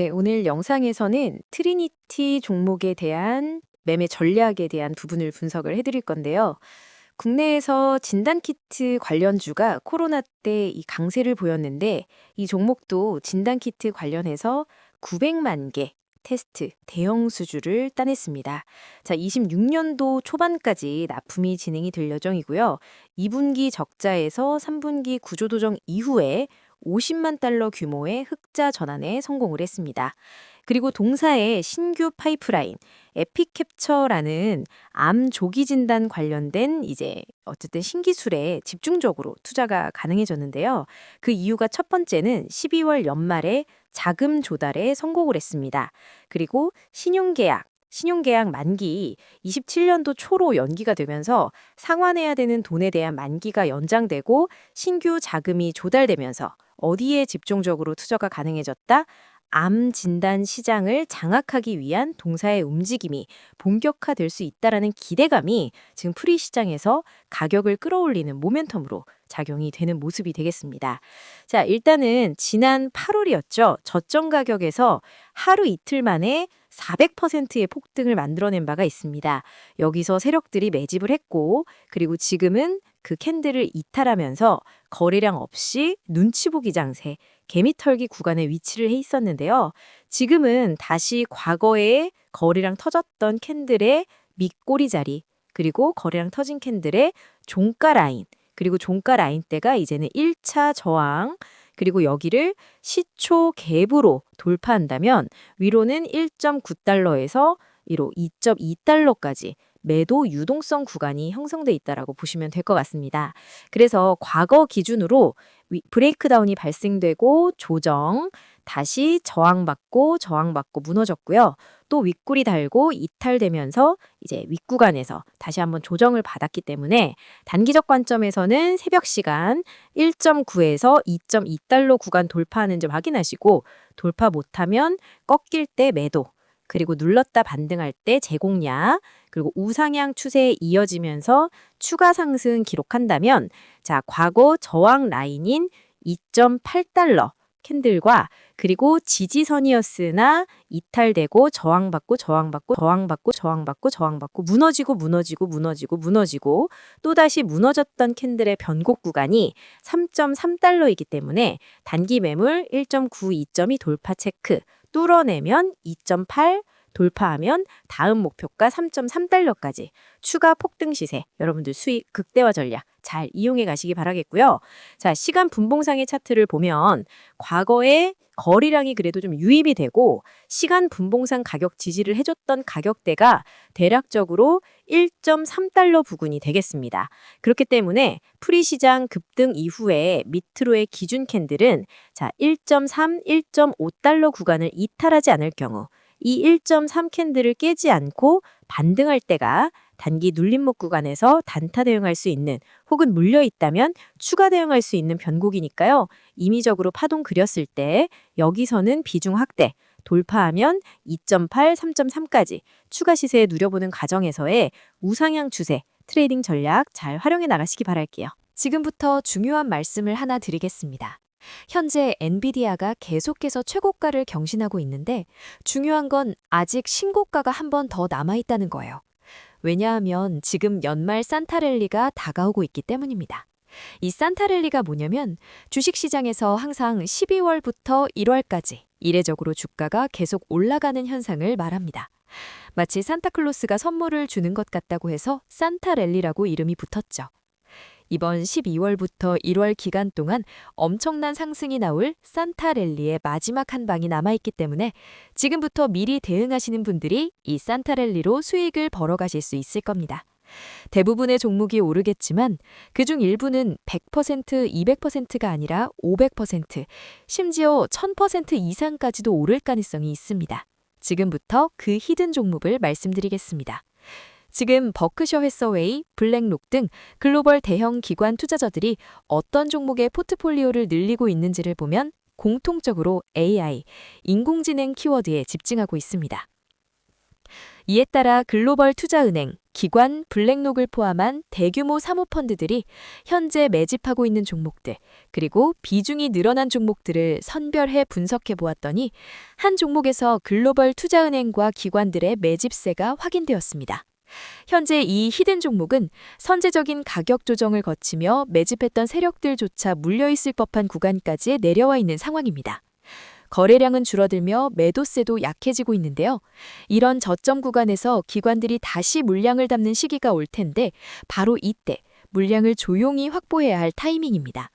네, 오늘 영상에서는 트리니티 종목에 대한 매매 전략에 대한 부분을 분석을 해드릴 건데요. 국내에서 진단키트 관련주가 코로나 때 이 강세를 보였는데 이 종목도 진단키트 관련해서 900만 개 테스트 대형 수주를 따냈습니다. 자, 26년도 초반까지 납품이 진행이 될 예정이고요. 2분기 적자에서 3분기 구조조정 이후에 50만 달러 규모의 흑자 전환에 성공을 했습니다. 그리고 동사의 신규 파이프라인 에피캡처라는 암 조기 진단 관련된 이제 어쨌든 신기술에 집중적으로 투자가 가능해졌는데요. 그 이유가 첫 번째는 12월 연말에 자금 조달에 성공을 했습니다. 그리고 신용계약 신용계약 만기 27년도 초로 연기가 되면서 상환해야 되는 돈에 대한 만기가 연장되고 신규 자금이 조달되면서 어디에 집중적으로 투자가 가능해졌다? 암 진단 시장을 장악하기 위한 동사의 움직임이 본격화될 수 있다라는 기대감이 지금 프리 시장에서 가격을 끌어올리는 모멘텀으로 작용이 되는 모습이 되겠습니다. 자, 일단은 지난 8월이었죠. 저점 가격에서 하루 이틀 만에 400%의 폭등을 만들어낸 바가 있습니다. 여기서 세력들이 매집을 했고, 그리고 지금은 그 캔들을 이탈하면서 거래량 없이 눈치 보기 장세, 개미털기 구간에 위치를 해 있었는데요. 지금은 다시 과거에 거래량 터졌던 캔들의 밑꼬리 자리, 그리고 거래량 터진 캔들의 종가 라인, 그리고 종가 라인대가 이제는 1차 저항, 그리고 여기를 시초 갭으로 돌파한다면 위로는 1.9달러에서 위로 2.2달러까지 매도 유동성 구간이 형성돼 있다라고 보시면 될 것 같습니다. 그래서 과거 기준으로 브레이크다운이 발생되고 조정, 다시 저항받고 저항받고 무너졌고요. 또 윗골이 달고 이탈되면서 이제 윗구간에서 다시 한번 조정을 받았기 때문에 단기적 관점에서는 새벽 시간 1.9에서 2.2달러 구간 돌파하는 점 확인하시고 돌파 못하면 꺾일 때 매도 그리고 눌렀다 반등할 때 제공량, 그리고 우상향 추세에 이어지면서 추가 상승 기록한다면 자, 과거 저항 라인인 2.8달러 캔들과 그리고 지지선이었으나 이탈되고 저항받고 저항받고 저항받고 저항받고 저항받고 무너지고 무너지고 무너지고 무너지고 또다시 무너졌던 캔들의 변곡 구간이 3.3달러이기 때문에 단기 매물 1.92점이 돌파 체크 뚫어내면 2.8 돌파하면 다음 목표가 3.3달러까지 추가 폭등 시세 여러분들 수익 극대화 전략 잘 이용해 가시기 바라겠고요. 자, 시간 분봉상의 차트를 보면 과거에 거리량이 그래도 좀 유입이 되고 시간 분봉상 가격 지지를 해줬던 가격대가 대략적으로 1.3달러 부근이 되겠습니다. 그렇기 때문에 프리시장 급등 이후에 밑으로의 기준 캔들은 자 1.3, 1.5달러 구간을 이탈하지 않을 경우 이 1.3 캔들을 깨지 않고 반등할 때가 단기 눌림목 구간에서 단타 대응할 수 있는 혹은 물려 있다면 추가 대응할 수 있는 변곡이니까요. 임의적으로 파동 그렸을 때 여기서는 비중 확대, 돌파하면 2.8, 3.3까지 추가 시세에 누려보는 과정에서의 우상향 추세, 트레이딩 전략 잘 활용해 나가시기 바랄게요. 지금부터 중요한 말씀을 하나 드리겠습니다. 현재 엔비디아가 계속해서 최고가를 경신하고 있는데 중요한 건 아직 신고가가 한 번 더 남아있다는 거예요. 왜냐하면 지금 연말 산타랠리가 다가오고 있기 때문입니다. 이 산타랠리가 뭐냐면 주식시장에서 항상 12월부터 1월까지 이례적으로 주가가 계속 올라가는 현상을 말합니다. 마치 산타클로스가 선물을 주는 것 같다고 해서 산타랠리라고 이름이 붙었죠. 이번 12월부터 1월 기간 동안 엄청난 상승이 나올 산타 랠리의 마지막 한 방이 남아있기 때문에 지금부터 미리 대응하시는 분들이 이 산타 랠리로 수익을 벌어가실 수 있을 겁니다. 대부분의 종목이 오르겠지만 그중 일부는 100%, 200%가 아니라 500%, 심지어 1000% 이상까지도 오를 가능성이 있습니다. 지금부터 그 히든 종목을 말씀드리겠습니다. 지금 버크셔 해서웨이, 블랙록 등 글로벌 대형 기관 투자자들이 어떤 종목의 포트폴리오를 늘리고 있는지를 보면 공통적으로 AI, 인공지능 키워드에 집중하고 있습니다. 이에 따라 글로벌 투자은행, 기관, 블랙록을 포함한 대규모 사모펀드들이 현재 매집하고 있는 종목들, 그리고 비중이 늘어난 종목들을 선별해 분석해 보았더니 한 종목에서 글로벌 투자은행과 기관들의 매집세가 확인되었습니다. 현재 이 히든 종목은 선제적인 가격 조정을 거치며 매집했던 세력들조차 물려있을 법한 구간까지 내려와 있는 상황입니다. 거래량은 줄어들며 매도세도 약해지고 있는데요. 이런 저점 구간에서 기관들이 다시 물량을 담는 시기가 올 텐데 바로 이때 물량을 조용히 확보해야 할 타이밍입니다.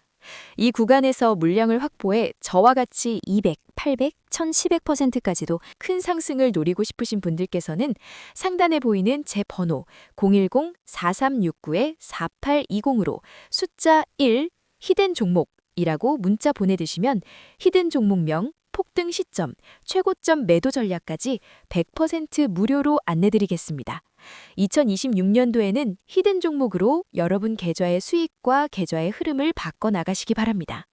이 구간에서 물량을 확보해 저와 같이 200, 800, 1100%까지도 큰 상승을 노리고 싶으신 분들께서는 상단에 보이는 제 번호 010-4369-4820으로 숫자 1 히든 종목이라고 문자 보내주시면 히든 종목명, 폭등 시점, 최고점 매도 전략까지 100% 무료로 안내드리겠습니다. 2026년도에는 히든 종목으로 여러분 계좌의 수익과 계좌의 흐름을 바꿔 나가시기 바랍니다.